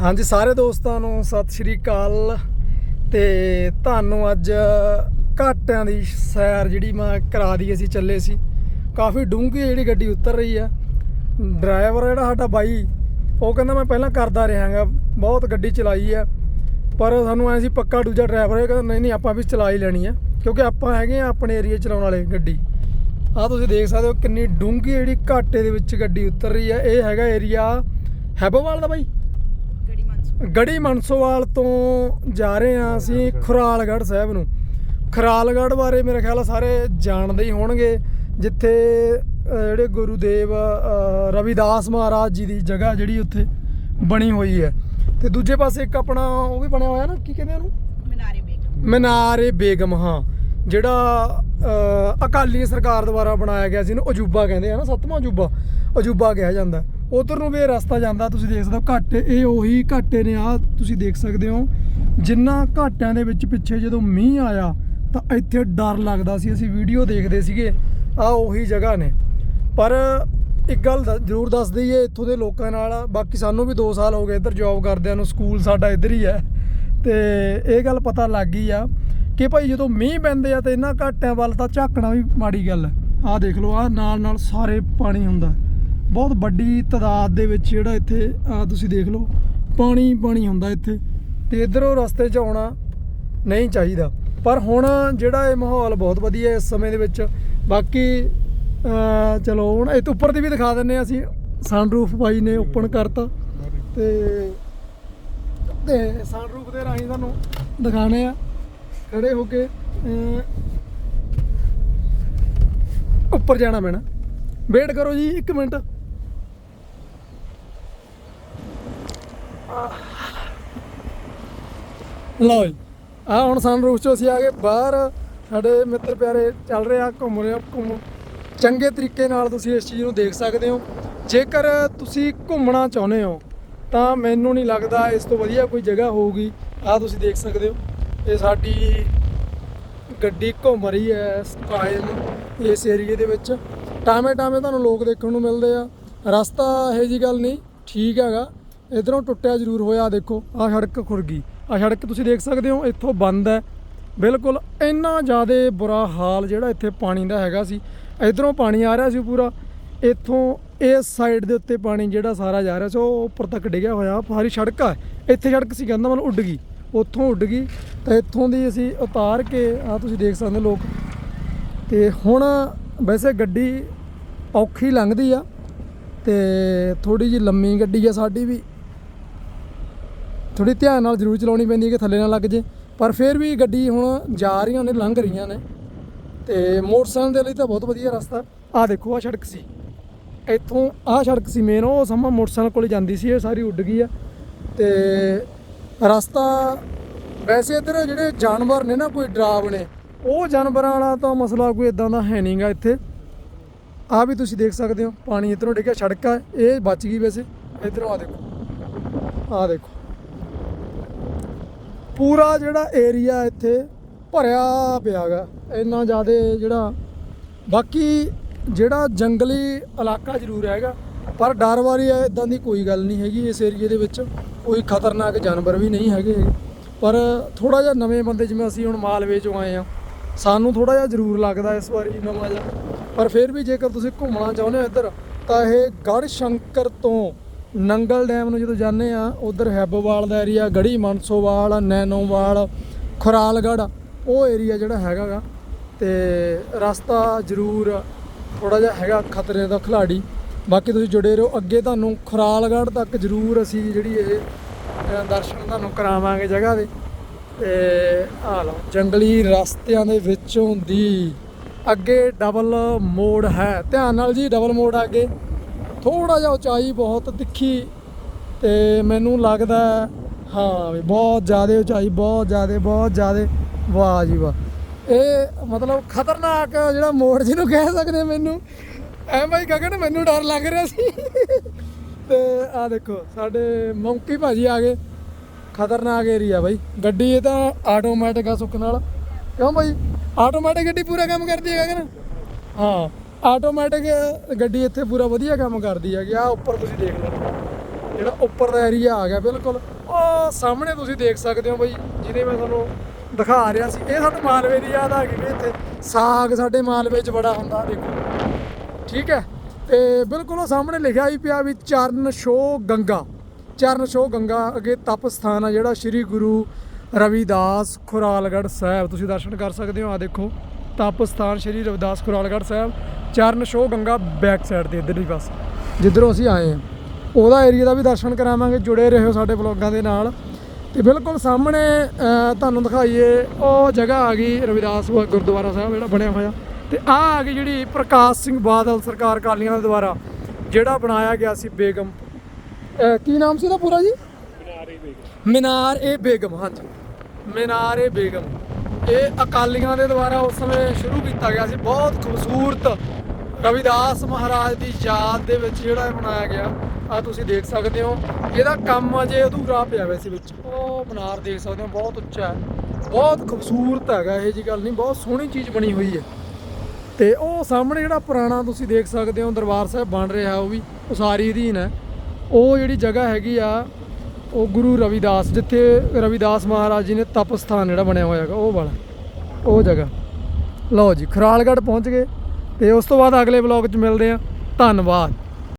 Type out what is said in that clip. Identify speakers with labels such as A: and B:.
A: ਹਾਂਜੀ, ਸਾਰੇ ਦੋਸਤਾਂ ਨੂੰ ਸਤਿ ਸ਼੍ਰੀ ਅਕਾਲ ਤੇ ਤੁਹਾਨੂੰ ਅੱਜ ਘਾਟਿਆਂ ਦੀ ਸੈਰ ਜਿਹੜੀ ਮੈਂ ਕਰਾ ਦੀ ਅਸੀਂ ਚੱਲੇ ਸੀ। ਕਾਫੀ ਡੂੰਘੀ ਜਿਹੜੀ ਗੱਡੀ ਉਤਰ ਰਹੀ ਆ। ਡਰਾਈਵਰ ਜਿਹੜਾ ਸਾਡਾ ਬਾਈ, ਉਹ ਕਹਿੰਦਾ, ਮੈਂ ਪਹਿਲਾਂ ਕਰਦਾ ਰਿਹਾਗਾ, ਬਹੁਤ ਗੱਡੀ ਚਲਾਈ ਆ, ਪਰ ਸਾਨੂੰ ਐ ਸੀ ਪੱਕਾ ਦੂਜਾ ਡਰਾਈਵਰ ਹੈ ਕਹਿੰਦਾ ਨਹੀਂ ਨਹੀਂ, ਆਪਾਂ ਵੀ ਚਲਾ ਹੀ ਲੈਣੀ ਆ, ਕਿਉਂਕਿ ਆਪਾਂ ਹੈਗੇ ਆ ਆਪਣੇ ਏਰੀਆ ਚਲਾਉਣ ਵਾਲੇ ਗੱਡੀ। ਆ ਤੁਸੀਂ ਦੇਖ ਸਕਦੇ ਹੋ ਕਿੰਨੀ ਡੂੰਘੀ ਜਿਹੜੀ ਘਾਟੇ ਦੇ ਵਿੱਚ ਗੱਡੀ ਉਤਰ ਰਹੀ ਆ। ਇਹ ਹੈਗਾ ਏਰੀਆ ਹੈਬੋਵਾਲ ਦਾ ਬਾਈ।
B: ਗੜੀ
A: ਮਨਸੋਵਾਲ ਤੋਂ ਜਾ ਰਹੇ ਹਾਂ ਅਸੀਂ ਖੁਰਾਲਗੜ੍ਹ ਸਾਹਿਬ ਨੂੰ। ਖੁਰਾਲਗੜ੍ਹ ਬਾਰੇ ਮੇਰੇ ਖਿਆਲ ਸਾਰੇ ਜਾਣਦੇ ਹੀ ਹੋਣਗੇ ਜਿੱਥੇ ਜਿਹੜੇ ਗੁਰੂਦੇਵ ਅਹ, ਰਵਿਦਾਸ ਮਹਾਰਾਜ ਜੀ ਦੀ ਜਗ੍ਹਾ ਜਿਹੜੀ ਉੱਥੇ ਬਣੀ ਹੋਈ ਹੈ। ਤੇ ਦੂਜੇ ਪਾਸੇ ਇੱਕ ਆਪਣਾ ਉਹ ਵੀ ਬਣਿਆ ਹੋਇਆ ਨਾ ਕੀ ਕਹਿੰਦੇ ਉਹਨੂੰ?
B: ਮਨਾਰੇ ਬੇਗਮ।
A: ਮਨਾਰੇ ਬੇਗਮ ਹਾਂ। ਜਿਹੜਾ ਅਕਾਲੀ ਸਰਕਾਰ ਦੁਆਰਾ ਬਣਾਇਆ ਗਿਆ ਸੀ ਇਹਨੂੰ ਅਜੂਬਾ ਕਹਿੰਦੇ ਆ ਨਾ ਸੱਤਵਾਂ ਅਜੂਬਾ। ਅਜੂਬਾ ਕਿਹਾ ਜਾਂਦਾ। ਉਧਰ ਨੂੰ ਵੀ ਇਹ ਰਸਤਾ ਜਾਂਦਾ, ਤੁਸੀਂ ਦੇਖ ਸਕਦੇ ਹੋ ਘਾਟੇ, ਇਹ ਉਹੀ ਘਾਟੇ ਨੇ ਆ ਤੁਸੀਂ ਦੇਖ ਸਕਦੇ ਹੋ। ਜਿੰਨਾ ਘਾਟਿਆਂ ਦੇ ਵਿੱਚ ਪਿੱਛੇ ਜਦੋਂ ਮੀਂਹ ਆਇਆ, ਤਾਂ ਇੱਥੇ ਡਰ ਲੱਗਦਾ ਸੀ। ਅਸੀਂ ਵੀਡੀਓ ਦੇਖਦੇ ਸੀਗੇ ਆ ਉਹੀ ਜਗ੍ਹਾ ਨੇ। ਪਰ ਇੱਕ ਗੱਲ ਦ- ਜ਼ਰੂਰ ਦੱਸ ਦਈਏ, ਇੱਥੋਂ ਦੇ ਲੋਕਾਂ ਨਾਲ, ਬਾਕੀ ਸਾਨੂੰ ਵੀ 2 ਸਾਲ ਹੋ ਗਏ ਇੱਧਰ ਜੌਬ ਕਰਦਿਆਂ ਨੂੰ, ਸਕੂਲ ਸਾਡਾ ਇੱਧਰ ਹੀ ਹੈ। ਤੇ ਇਹ ਗੱਲ ਪਤਾ ਲੱਗ ਗਈ ਆ ਕਿ ਭਾਈ ਜਦੋਂ ਮੀਂਹ ਪੈਂਦੇ ਆ ਤੇ ਇਹਨਾਂ ਘਾਟਿਆਂ ਵੱਲ ਤਾਂ ਝਾਕਣਾ ਵੀ ਮਾੜੀ ਗੱਲ ਹੈ ਆਹ ਦੇਖ ਲਓ, ਆਹ ਨਾਲ ਨਾਲ ਸਾਰੇ ਪਾਣੀ ਹੁੰਦਾ। ਬਹੁਤ ਵੱਡੀ ਤਾਦਾਦ ਦੇ ਵਿੱਚ ਜਿਹੜਾ ਇੱਥੇ ਤੁਸੀਂ ਦੇਖ ਲਓ, ਪਾਣੀ ਪਾਣੀ ਹੁੰਦਾ ਇੱਥੇ। ਤੇ ਇਧਰੋਂ ਰਸਤੇ 'ਚ ਆਉਣਾ ਨਹੀਂ ਚਾਹੀਦਾ। ਪਰ ਹੁਣ ਜਿਹੜਾ ਇਹ ਮਾਹੌਲ ਬਹੁਤ ਵਧੀਆ ਇਸ ਸਮੇਂ ਦੇ ਵਿੱਚ। ਬਾਕੀ ਚਲੋ, ਹੁਣ ਇਹ ਤੋਂ ਉੱਪਰ ਦੀ ਵੀ ਦਿਖਾ ਦਿੰਨੇ ਆ ਅਸੀਂ। ਸਨਰੂਫ ਬਾਈ ਨੇ ਓਪਨ ਕਰਤਾ। ਤੇ ਤੇ ਸਨਰੂਫ ਦੇ ਰਾਹੀਂ ਤੁਹਾਨੂੰ ਦਿਖਾਣੇ ਆ। ਖੜੇ ਹੋ ਕੇ ਉੱਪਰ ਜਾਣਾ ਪੈਣਾ। ਵੇਟ ਕਰੋ ਜੀ 1 ਮਿੰਟ। ਲਓ ਜੀ ਆ ਹੁਣ ਸਨਰੂਫ ਚੋਂ ਅਸੀਂ ਆ ਗਏ ਬਾਹਰ। ਸਾਡੇ ਮਿੱਤਰ ਪਿਆਰੇ ਚੱਲ ਰਹੇ ਆ, ਘੁੰਮ ਰਹੇ ਆ, ਘੁੰਮ। ਚੰਗੇ ਤਰੀਕੇ ਨਾਲ ਤੁਸੀਂ ਇਸ ਚੀਜ਼ ਨੂੰ ਦੇਖ ਸਕਦੇ ਹੋ। ਜੇਕਰ ਤੁਸੀਂ ਘੁੰਮਣਾ ਚਾਹੁੰਦੇ ਹੋ, ਤਾਂ ਮੈਨੂੰ ਨਹੀਂ ਲੱਗਦਾ ਇਸ ਤੋਂ ਵਧੀਆ ਕੋਈ ਜਗ੍ਹਾ ਹੋਊਗੀ। ਆ ਤੁਸੀਂ ਦੇਖ ਸਕਦੇ ਹੋ, ਇਹ ਸਾਡੀ ਗੱਡੀ ਘੁੰਮ ਰਹੀ ਹੈ ਕਾਇਮ ਇਸ ਏਰੀਏ ਦੇ ਵਿੱਚ। ਟਾਵੇਂ ਟਾਵੇਂ ਤੁਹਾਨੂੰ ਲੋਕ ਦੇਖਣ ਨੂੰ ਮਿਲਦੇ ਆ। ਰਸਤਾ ਇਹੋ ਜੀ ਗੱਲ ਨਹੀਂ, ਠੀਕ ਹੈਗਾ। ਇਧਰੋਂ ਟੁੱਟਿਆ ਜ਼ਰੂਰ ਹੋਇਆ ਦੇਖੋ, ਆਹ ਸੜਕ ਖੁਰ ਗਈ ਆਹ ਸੜਕ ਤੁਸੀਂ ਦੇਖ ਸਕਦੇ ਹੋ, ਇੱਥੋਂ ਬੰਦ ਹੈ। ਬਿਲਕੁਲ ਇੰਨਾ ਜ਼ਿਆਦਾ ਬੁਰਾ ਹਾਲ ਜਿਹੜਾ ਇੱਥੇ ਪਾਣੀ ਦਾ ਹੈਗਾ ਸੀ। ਇਧਰੋਂ ਪਾਣੀ ਆ ਰਿਹਾ ਸੀ ਪੂਰਾ। ਇੱਥੋਂ ਇਸ ਸਾਈਡ ਦੇ ਉੱਤੇ ਪਾਣੀ ਜਿਹੜਾ ਸਾਰਾ ਜਾ ਰਿਹਾ ਸੀ, ਉਹ ਉੱਪਰ ਤੱਕ ਡਿੱਗਿਆ ਹੋਇਆ। ਸਾਰੀ ਸੜਕ ਆ। ਇੱਥੇ ਸੜਕ ਸੀ, ਕਹਿੰਦਾ ਮਤਲਬ ਉੱਡ ਗਈ। ਉੱਥੋਂ ਉੱਡ ਗਈ। ਤਾਂ ਇੱਥੋਂ ਦੀ ਅਸੀਂ ਉਤਾਰ ਕੇ ਆ ਤੁਸੀਂ ਦੇਖ ਸਕਦੇ ਲੋਕ। ਤੇ ਹੁਣ ਵੈਸੇ ਗੱਡੀ ਔਖੀ ਲੰਘਦੀ ਆ। ਤੇ ਥੋੜੀ ਜੀ ਲੰਮੀ ਗੱਡੀ ਆ ਸਾਡੀ ਵੀ। ਥੋੜੀ ਧਿਆਨ ਨਾਲ ਜ਼ਰੂਰ ਚਲਾਉਣੀ ਪੈਂਦੀ ਹੈ ਕਿ ਥੱਲੇ ਨਾ ਲੱਗ ਜੇ। ਪਰ ਫਿਰ ਵੀ ਗੱਡੀ ਹੁਣ ਜਾ ਰਹੀਆਂ ਨੇ, ਲੰਘ ਰਹੀਆਂ ਨੇ। ਤੇ ਮੋਟਰਸਾਈਕਲ ਦੇ ਲਈ ਤਾਂ ਬਹੁਤ ਵਧੀਆ ਰਸਤਾ। ਆ ਦੇਖੋ ਆ ਸੜਕ ਸੀ। ਇੱਥੋਂ ਆ ਸੜਕ ਸੀ ਮੇਨ ਉਹ ਸਮਾਂ ਮੋਟਰਸਾਈਕਲ ਕੋਲ ਜਾਂਦੀ ਸੀ, ਇਹ ਸਾਰੀ ਉੱਡ ਗਈ ਆ। ਤੇ ਰਸਤਾ ਵੈਸੇ ਇੱਧਰ ਜਿਹੜੇ ਜਾਨਵਰ ਨੇ ਨਾ, ਕੋਈ ਡਰਾਵ ਨੇ, ਉਹ ਜਾਨਵਰਾਂ ਵਾਲਾ ਤਾਂ ਮਸਲਾ ਕੋਈ ਇਦਾਂ ਦਾ ਹੈ ਨਹੀਂਗਾ ਇੱਥੇ। ਆ ਵੀ ਤੁਸੀਂ ਦੇਖ ਸਕਦੇ ਹੋ, ਪਾਣੀ ਇਧਰੋਂ ਡਿੱਗਿਆ ਸੜਕ ਆ, ਇਹ ਬਚ ਗਈ ਵੈਸੇ। ਇਧਰੋਂ ਆ ਦੇਖੋ ਆ ਦੇਖੋ। ਪੂਰਾ ਜਿਹੜਾ ਏਰੀਆ ਇੱਥੇ ਭਰਿਆ ਪਿਆਗਾ। ਇੰਨਾ ਜ਼ਿਆਦਾ ਜਿਹੜਾ, ਬਾਕੀ ਜਿਹੜਾ ਜੰਗਲੀ ਇਲਾਕਾ ਜ਼ਰੂਰ ਹੈਗਾ, ਪਰ ਡਰ ਵਾਲੀ ਹੈ ਇਦਾਂ ਦੀ ਕੋਈ ਗੱਲ ਨਹੀਂ ਹੈਗੀ ਇਸ ਏਰੀਏ ਦੇ ਵਿੱਚ। ਕੋਈ ਖਤਰਨਾਕ ਜਾਨਵਰ ਵੀ ਨਹੀਂ ਹੈਗੇ ਪਰ ਥੋੜਾ ਜਿਹਾ ਨਵੇਂ ਬੰਦੇ ਜਿਵੇਂ ਅਸੀਂ ਹੁਣ ਮਾਲਵੇ ਚੋਂ ਆਏ ਆ, ਸਾਨੂੰ ਥੋੜਾ ਜਿਹਾ ਜ਼ਰੂਰ ਲੱਗਦਾ ਇਸ ਵਾਰੀ ਨਵਾਂ ਜਿਹਾ। ਪਰ ਫਿਰ ਵੀ ਜੇਕਰ ਤੁਸੀਂ ਘੁੰਮਣਾ ਚਾਹੁੰਦੇ ਹੋ ਇੱਧਰ, ਤਾਂ ਇਹ ਗੜ ਸ਼ੰਕਰ ਤੋਂ ਨੰਗਲ ਡੈਮ ਨੂੰ ਜਦੋਂ ਜਾਂਦੇ ਆ, ਉਧਰ ਹੈਬੋਵਾਲ ਦਾ ਏਰੀਆ ਗੜੀ ਮਨਸੋਵਾਲ, ਨੈਨੋਵਾਲ, ਖੁਰਾਲਗੜ੍ਹ, ਉਹ ਏਰੀਆ ਜਿਹੜਾ ਹੈਗਾ ਗਾ, ਤੇ ਰਸਤਾ ਜ਼ਰੂਰ ਥੋੜਾ ਜਿਹਾ ਹੈਗਾ ਖਤਰੇ ਦਾ ਖਿਲਾੜੀ। ਬਾਕੀ ਤੁਸੀਂ ਜੁੜੇ ਰਹੋ, ਅੱਗੇ ਤੁਹਾਨੂੰ ਖੁਰਾਲਗੜ੍ਹ ਤੱਕ ਜ਼ਰੂਰ ਅਸੀਂ ਜਿਹੜੀ ਇਹ ਦਰਸ਼ਨ ਤੁਹਾਨੂੰ ਕਰਾਵਾਂਗੇ ਜਗ੍ਹਾ ਦੇ। ਤੇ ਆ ਲਓ, ਜੰਗਲੀ ਰਸਤਿਆਂ ਦੇ ਵਿੱਚੋਂ ਦੀ ਅੱਗੇ ਡਬਲ ਮੋੜ ਹੈ। ਧਿਆਨ ਨਾਲ ਜੀ ਡਬਲ ਮੋੜ ਆ ਅੱਗੇ। ਥੋੜਾ ਜਿਹਾ ਉਚਾਈ ਬਹੁਤ ਤਿੱਖੀ ਤੇ ਮੈਨੂੰ ਲੱਗਦਾ ਹਾਂ ਵੀ ਬਹੁਤ ਜ਼ਿਆਦਾ ਉਚਾਈ, ਬਹੁਤ ਜ਼ਿਆਦਾ ਬਹੁਤ ਜ਼ਿਆਦਾ, ਵਾਹ ਜੀ ਵਾਹ। ਇਹ ਮਤਲਬ ਖਤਰਨਾਕ ਜਿਹੜਾ ਮੋੜ ਜਿਹਨੂੰ ਕਹਿ ਸਕਦੇ ਮੈਨੂੰ ਐ ਬਾਈ ਗਗਨ ਮੈਨੂੰ ਡਰ ਲੱਗ ਰਿਹਾ ਸੀ। ਤੇ ਆ ਦੇਖੋ, ਸਾਡੇ ਮੌਂਕੀ ਭਾਜੀ ਆ ਗਏ। ਖਤਰਨਾਕ ਏਰੀਆ ਬਾਈ। ਗੱਡੀ ਇਹ ਤਾਂ ਆਟੋਮੈਟਿਕ ਆ ਸੁੱਕ ਨਾਲ। ਕਿਉਂ ਬਾਈ? ਆਟੋਮੈਟਿਕ ਗੱਡੀ ਪੂਰਾ ਕੰਮ ਕਰਦੀ ਹੈ ਗਗਨ? ਹਾਂ। ਆਟੋਮੈਟਿਕ ਗੱਡੀ ਇੱਥੇ ਪੂਰਾ ਵਧੀਆ ਕੰਮ ਕਰਦੀ ਹੈਗੀ। ਆ ਉੱਪਰ ਤੁਸੀਂ ਦੇਖ ਲਓ। ਜਿਹੜਾ ਉੱਪਰ ਦਾ ਏਰੀਆ ਆ ਗਿਆ, ਬਿਲਕੁਲ। ਉਹ ਸਾਹਮਣੇ ਤੁਸੀਂ ਦੇਖ ਸਕਦੇ ਹੋ ਬਈ, ਜਿਹਦੇ ਮੈਂ ਤੁਹਾਨੂੰ ਦਿਖਾ ਰਿਹਾ ਸੀ। ਇਹ ਸਾਡੇ ਮਾਲਵੇ ਦੀ ਯਾਦ ਆ ਗਈ ਵੀ ਇੱਥੇ ਸਾਗ ਸਾਡੇ ਮਾਲਵੇ 'ਚ ਬੜਾ ਹੁੰਦਾ, ਦੇਖੋ। ਠੀਕ ਹੈ? ਤੇ ਬਿਲਕੁਲ ਉਹ ਸਾਹਮਣੇ ਲਿਖਿਆ ਹੀ ਪਿਆ ਵੀ ਚਰਨ ਸ਼ੋ ਗੰਗਾ। ਚਰਨ ਸ਼ੋ ਗੰਗਾ ਅੱਗੇ ਤਪ ਸਥਾਨ ਆ ਜਿਹੜਾ ਸ੍ਰੀ ਗੁਰੂ ਰਵਿਦਾਸ ਖੁਰਾਲਗੜ੍ਹ ਸਾਹਿਬ। ਤੁਸੀਂ ਦਰਸ਼ਨ ਕਰ ਸਕਦੇ ਹੋ ਆ ਦੇਖੋ। ਤਪ ਸਥਾਨ ਸ੍ਰੀ ਰਵਿਦਾਸ ਖੁਰਾਲਗੜ੍ਹ ਸਾਹਿਬ ਚਰਨ ਛੋਹ ਗੰਗਾ ਬੈਕ ਸਾਈਡ ਤੇ ਇਧਰਲੀ ਪਾਸੇ ਜਿੱਧਰੋਂ ਅਸੀਂ ਆਏ ਹਾਂ ਉਹਦਾ ਏਰੀਆ ਦਾ ਵੀ ਦਰਸ਼ਨ ਕਰਾਵਾਂਗੇ ਜੁੜੇ ਰਹੋ ਸਾਡੇ ਬਲੌਗਾਂ ਦੇ ਨਾਲ। ਤੇ ਬਿਲਕੁਲ ਸਾਹਮਣੇ ਤੁਹਾਨੂੰ ਦਿਖਾਈਏ ਉਹ ਜਗ੍ਹਾ ਆ ਗਈ ਰਵਿਦਾਸ ਗੁਰਦੁਆਰਾ ਸਾਹਿਬ ਜਿਹੜਾ ਬਣਿਆ ਹੋਇਆ। ਤੇ ਆ ਆ ਗਈ ਜਿਹੜੀ ਪ੍ਰਕਾਸ਼ ਸਿੰਘ ਬਾਦਲ ਸਰਕਾਰ ਕਾਲੀਆਂ ਦੇ ਦੁਆਰਾ ਜਿਹੜਾ ਬਣਾਇਆ ਗਿਆ ਸੀ ਬੇਗਮ। ਕੀ ਨਾਮ ਸੀ ਉਹਦਾ ਪੂਰਾ ਜੀ? ਮੀਨਾਰ ਏ ਬੇਗਮ ਹਾਂਜੀ। ਮੀਨਾਰ ਏ ਬੇਗਮ। ਇਹ ਅਕਾਲੀਆਂ ਦੇ ਦੁਆਰਾ ਉਸ ਸਮੇਂ ਸ਼ੁਰੂ ਕੀਤਾ ਗਿਆ ਸੀ। ਬਹੁਤ ਖੂਬਸੂਰਤ ਰਵਿਦਾਸ ਮਹਾਰਾਜ ਦੀ ਯਾਦ ਦੇ ਵਿੱਚ ਜਿਹੜਾ ਇਹ ਬਣਾਇਆ ਗਿਆ। ਆ ਤੁਸੀਂ ਦੇਖ ਸਕਦੇ ਹੋ, ਇਹਦਾ ਕੰਮ ਅਜੇ ਅਧੂਰਾ ਪਿਆ ਵੈਸੇ ਸੀ ਵਿੱਚ। ਉਹ ਮਨਾਰ ਦੇਖ ਸਕਦੇ ਹੋ, ਬਹੁਤ ਉੱਚਾ ਹੈ। ਬਹੁਤ ਖੂਬਸੂਰਤ ਹੈਗਾ ਇਹ ਜੀ ਗੱਲ ਨਹੀਂ, ਬਹੁਤ ਸੋਹਣੀ ਚੀਜ਼ ਬਣੀ ਹੋਈ ਹੈ। ਤੇ ਉਹ ਸਾਹਮਣੇ ਜਿਹੜਾ ਪੁਰਾਣਾ ਤੁਸੀਂ ਦੇਖ ਸਕਦੇ ਹੋ, ਦਰਬਾਰ ਸਾਹਿਬ ਬਣ ਰਿਹਾ, ਉਹ ਵੀ ਉਸਾਰੀ ਅਧੀਨ ਹੈ। ਉਹ ਜਿਹੜੀ ਜਗ੍ਹਾ ਹੈਗੀ ਆ ਉਹ ਗੁਰੂ ਰਵਿਦਾਸ, ਜਿੱਥੇ ਰਵਿਦਾਸ ਮਹਾਰਾਜ ਜੀ ਨੇ ਤਪ ਸਥਾਨ ਜਿਹੜਾ ਬਣਿਆ ਹੋਇਆ ਹੈਗਾ, ਉਹ ਵਾਲਾ, ਉਹ ਜਗ੍ਹਾ। ਲਓ ਜੀ, ਖਰਾਲਗੜ੍ਹ ਪਹੁੰਚ ਗਏ ਤੇ ਉਸ ਤੋਂ ਬਾਅਦ ਅਗਲੇ ਵਲੌਗ 'ਚ ਮਿਲਦੇ ਆ ਧੰਨਵਾਦ।